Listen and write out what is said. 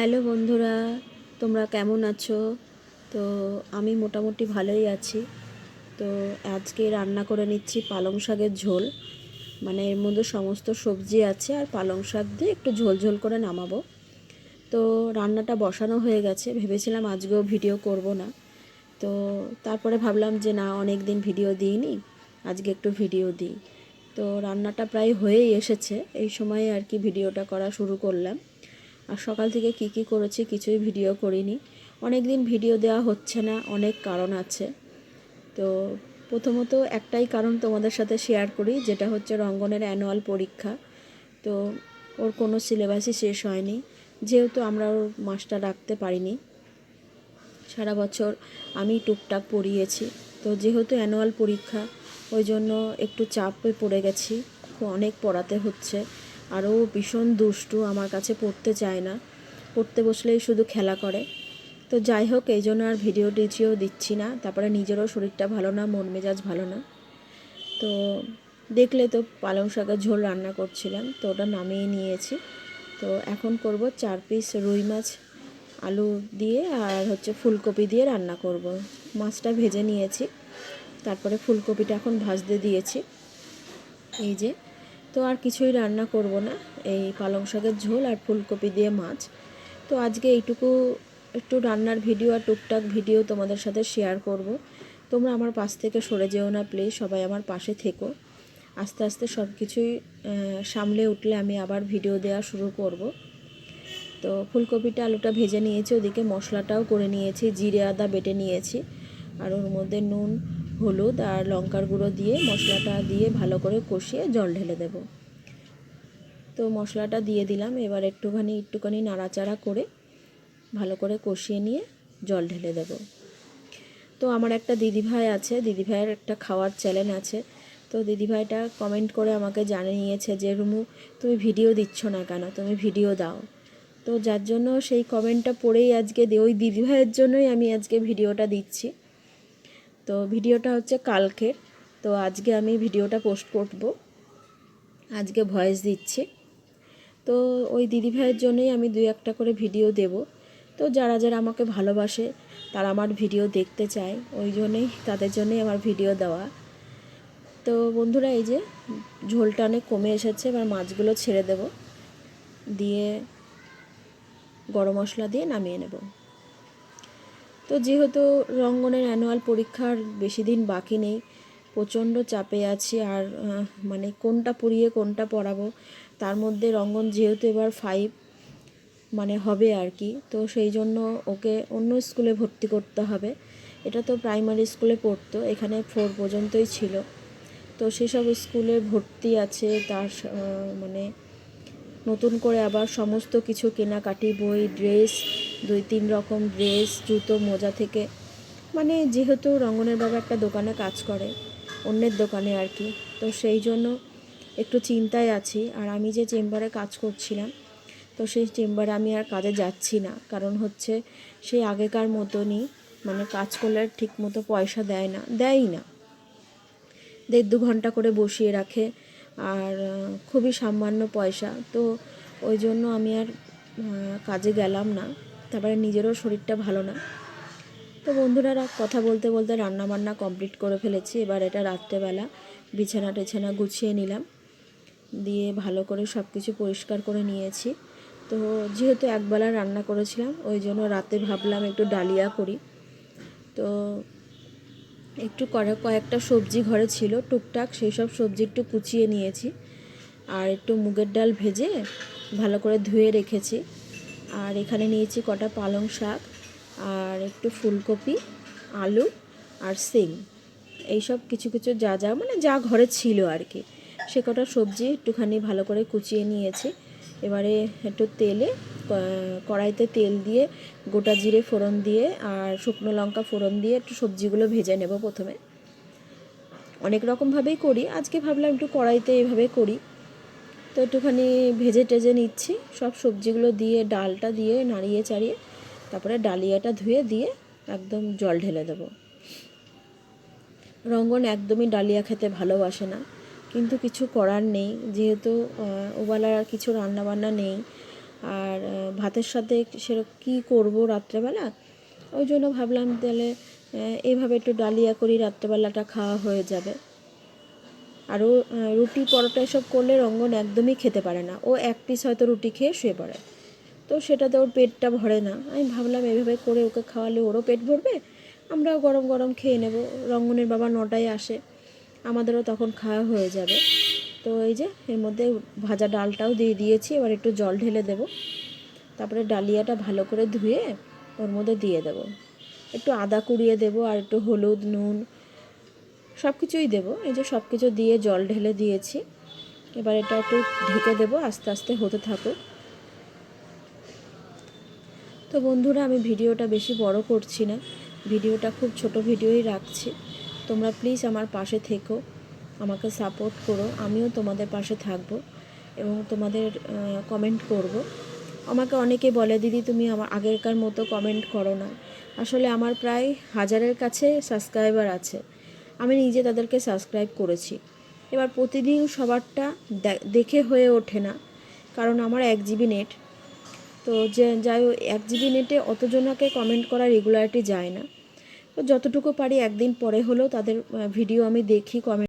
Hello বন্ধুরা, তোমরা কেমন আছো? তো আমি মোটামুটি ভালোই আছি। তো আজকে রান্না করে নিচ্ছি পালং শাকের ঝোল। মানে এর মধ্যে সমস্ত সবজি আছে আর পালং শাক দিয়ে একটু ঝোল ঝোল করে নামাবো। তো রান্নাটা বসানো হয়ে গেছে, ভেবেছিলাম আজকেও ভিডিও করব না। তো তারপরে ভাবলাম যে না অনেক দিন ভিডিও দিইনি, আজকে একটু ভিডিও দিই। তো রান্নাটা প্রায় হয়েই এসেছে, এই সময়ে আর কি ভিডিওটা করা শুরু করলাম। আর সকাল থেকে কি কি করেছি কিছুই ভিডিও করিনি। অনেক দিন ভিডিও দেওয়া হচ্ছে না, অনেক কারণ আছে। তো প্রথমত একটাই কারণ তোমাদের সাথে শেয়ার করি, যেটা হচ্ছে রঙ্গনের অ্যানুয়াল পরীক্ষা। তো ওর কোনো সিলেবাসই শেষ হয়নি, যেহেতু আমরা ওর মাস্টার রাখতে পারিনি। সারা বছর আমি টুকটাক পড়িয়েছি। তো যেহেতু অ্যানুয়াল পরীক্ষা, ওই জন্য একটু চাপে পড়ে গেছি, অনেক পড়াতে হচ্ছে। আরও ভীষণ দুষ্টু আমার কাছে পড়তে চায় না। পড়তে বসলেই শুধু খেলা করে। তো যাই হোক, এই জন্য আর ভিডিও টিচিও দিচ্ছি না। তারপরে নিজেরও শরীরটা ভালো না, মন মেজাজ ভালো না। তো দেখলে তো পালং শাকের ঝোল রান্না করছিলাম, তো ওটা নামিয়ে নিয়েছি। তো এখন করব চার পিস রুই মাছ, আলু দিয়ে আর হচ্ছে ফুলকপি দিয়ে রান্না করব। মাছটা ভেজে নিয়েছি, তারপরে ফুলকপিটা এখন ভাজতে দিয়েছি। এই যে তো আর কিছুই রান্না করব না। এই পালং শাকের ঝোল আর ফুলকপি দিয়ে মাছ। তো আজকে এইটুকু, একটু রান্নার ভিডিও আর টুকটাক ভিডিও তোমাদের সাথে শেয়ার করব। তোমরা আমার পাশ থেকে সরে যেও না প্লিজ সবাই আমার পাশে থেকো। আস্তে আস্তে সব কিছুই সামলে উঠলে আমি আবার ভিডিও দেওয়া শুরু করব। তো ফুলকপিটা, আলুটা ভেজে নিয়েছি, ওদিকে মশলাটাও করে নিয়েছি, জিরে আদা বেটে নিয়েছি, আর ওর মধ্যে নুন হলুদ আর লঙ্কার গুঁড়ো দিয়ে মশলাটা দিয়ে ভালো করে কষিয়ে জল ঢেলে দেব। তো মশলাটা দিয়ে দিলাম, এবার একটুখানি একটুখানি নাড়াচাড়া করে ভালো করে কষিয়ে নিয়ে জল ঢেলে দেব। তো আমার একটা দিদিভাই আছে, দিদিভাইয়ের একটা খাওয়ার চ্যানেল আছে। তো দিদিভাইটা কমেন্ট করে আমাকে জানিয়েছে যে, রুমু, তুমি ভিডিও দিচ্ছ না কেন? তুমি ভিডিও দাও। তো যার জন্য সেই কমেন্টটা পড়েই আজকে ওই দিদিভাইয়ের জন্যই আমি আজকে ভিডিওটা দিচ্ছি। তো ভিডিওটা হচ্ছে কালকের। তো আজকে আমি ভিডিওটা পোস্ট করব। আজকে ভয়েস দিচ্ছি। তো ওই দিদিভাইয়ের জন্যই আমি দুই একটা করে ভিডিও দেব। তো যারা যারা আমাকে ভালোবাসে, তারা আমার ভিডিও দেখতে চায়, ওই জন্যই, তাদের জন্যই আমার ভিডিও দেওয়া। তো বন্ধুরা, এই যে ঝোলটা অনেক কমে এসেছে, এবার মাছগুলো ছেড়ে দেব। দিয়ে গরম মশলা দিয়ে নামিয়ে নেব। তো যেহেতু রঙ্গনের অ্যানুয়াল পরীক্ষার বেশি দিন বাকি নেই, প্রচণ্ড চাপে আছি আর মানে কোনটা পড়িয়ে কোনটা পড়াবো, তার মধ্যে রঙ্গন যেহেতু এবার ফাইভ মানে হবে আর কি, তো সেই জন্য ওকে অন্য স্কুলে ভর্তি করতে হবে। এটা তো প্রাইমারি স্কুলে পড়তো, এখানে ফোর পর্যন্তই ছিল। তো সেসব স্কুলে ভর্তি আছে, তার মানে নতুন করে আবার সমস্ত কিছু কেনাকাটি, বই ড্রেস দুই তিন রকম ড্রেস, জুতো, মোজা থেকে। মানে যেহেতু রঙ্গনের বাবা একটা দোকানে কাজ করে, অন্যের দোকানে আর কি। তো সেই জন্য একটু চিন্তায় আছি। আর আমি যে চেম্বারে কাজ করছিলাম, তো সেই চেম্বারে আমি আর কাজে যাচ্ছি না। কারণ হচ্ছে সেই আগেকার মতনই মানে কাজ করলে ঠিক মতো পয়সা দেয় না, দেয়ই না। দেড় দু ঘণ্টা করে বসিয়ে রাখে আর, খুবই সামান্য পয়সা। তো ওই জন্য আমি আর কাজে গেলাম না। তারপরে নিজেরও শরীরটা ভালো না। তো বন্ধুরা কথা বলতে বলতে রান্না বান্না কমপ্লিট করে ফেলেছি। এবার এটা রাত্রেবেলা বিছানা টেছানা গুছিয়ে নিলাম। দিয়ে ভালো করে সব কিছু পরিষ্কার করে নিয়েছি। তো যেহেতু একবেলা রান্না করেছিলাম, ওই জন্য রাতে ভাবলাম একটু ডালিয়া করি। তো একটু করে কয়েকটা সবজি ঘরে ছিল, টুকটাক সেই সব সবজি একটু কুচিয়ে নিয়েছি। আর একটু মুগের ডাল ভেজে ভালো করে ধুয়ে রেখেছি। আর এখানে নিয়েছি কটা পালং শাক আর একটু ফুলকপি, আলু আর সিম। এইসব কিছু কিছু যা যা মানে যা ঘরে ছিল আর কি। সে কটা সবজি একটুখানি ভালো করে কুচিয়ে নিয়েছি। এবারে একটু তেলে কড়াইতে তেল দিয়ে, গোটা জিরে ফোড়ন দিয়ে আর শুকনো লঙ্কা ফোড়ন দিয়ে একটু সবজিগুলো ভেজে নেব প্রথমে। অনেক রকমভাবেই করি। আজকে ভাবলাম একটু কড়াইতে এভাবে করি। তো একটুখানি ভেজে টেজে নিচ্ছি। সব সবজিগুলো দিয়ে ডালটা দিয়ে নাড়িয়ে চাড়িয়ে তারপরে ডালিয়াটা ধুয়ে দিয়ে একদম জল ঢেলে দেবো। রঙ্গন একদমই ডালিয়া খেতে ভালোবাসে না। কিন্তু কিছু করার নেই যেহেতু ওবেলার আর কিছু রান্নাবান্না নেই। আর ভাতের সাথে সেরকম কী করব রাত্রেবেলা? ওই জন্য ভাবলাম তাহলে আহ, এইভাবে একটু ডালিয়া করি রাত্রেবেলাটা খাওয়া হয়ে যাবে। আরও রুটি, পরোটা এসব করলে রঙ্গন একদমই খেতে পারে না। ও এক পিস হয়তো রুটি খেয়ে শুয়ে পড়ে। তো সেটাতে ওর পেটটা ভরে না। আমি ভাবলাম এভাবে করে ওকে খাওয়ালে ওরও পেট ভরবে? আমরাও গরম গরম খেয়ে নেব। রঙ্গনের বাবা নটায় আসে। আমাদেরও তখন খাওয়া হয়ে যাবে। তো এই যে, এর মধ্যে ভাজা ডালটাও দিয়ে দিয়েছি। এবার একটু জল ঢেলে দেবো। তারপরে ডালিয়াটা ভালো করে ধুয়ে ওর মধ্যে দিয়ে দেবো। একটু আদা কুড়িয়ে দেবো আর একটু হলুদ, নুন সব কিছুই দেবো। এই যে সব কিছু দিয়ে জল ঢেলে দিয়েছি। এবার এটা একটু ঢেকে দেবো, আস্তে আস্তে হতে থাকুক। তো বন্ধুরা, আমি ভিডিওটা বেশি বড় করছি না। ভিডিওটা খুব ছোট ভিডিওই রাখছি। তোমরা প্লিজ আমার পাশে থেকো। আমাকে সাপোর্ট করো। আমিও তোমাদের পাশে থাকব এবং তোমাদের কমেন্ট করব। আমাকে অনেকে বলে, দিদি, তুমি আমার আগেরকার মতো কমেন্ট করো না। আসলে আমার প্রায় হাজারের কাছে সাবস্ক্রাইবার আছে। আমি নিজে তাদেরকে সাবস্ক্রাইব করেছি। এবার প্রতিদিন সবারটা দেখে হয়ে ওঠে না, কারণ আমার এক জিবি নেট তো যে, যাই এক জিবি নেটে অতজনাকে কমেন্ট করা রেগুলারিটি যায় না। তো যতটুকু পারি একদিন পরে হলেও তাদের ভিডিও আমি দেখি কমেন্ট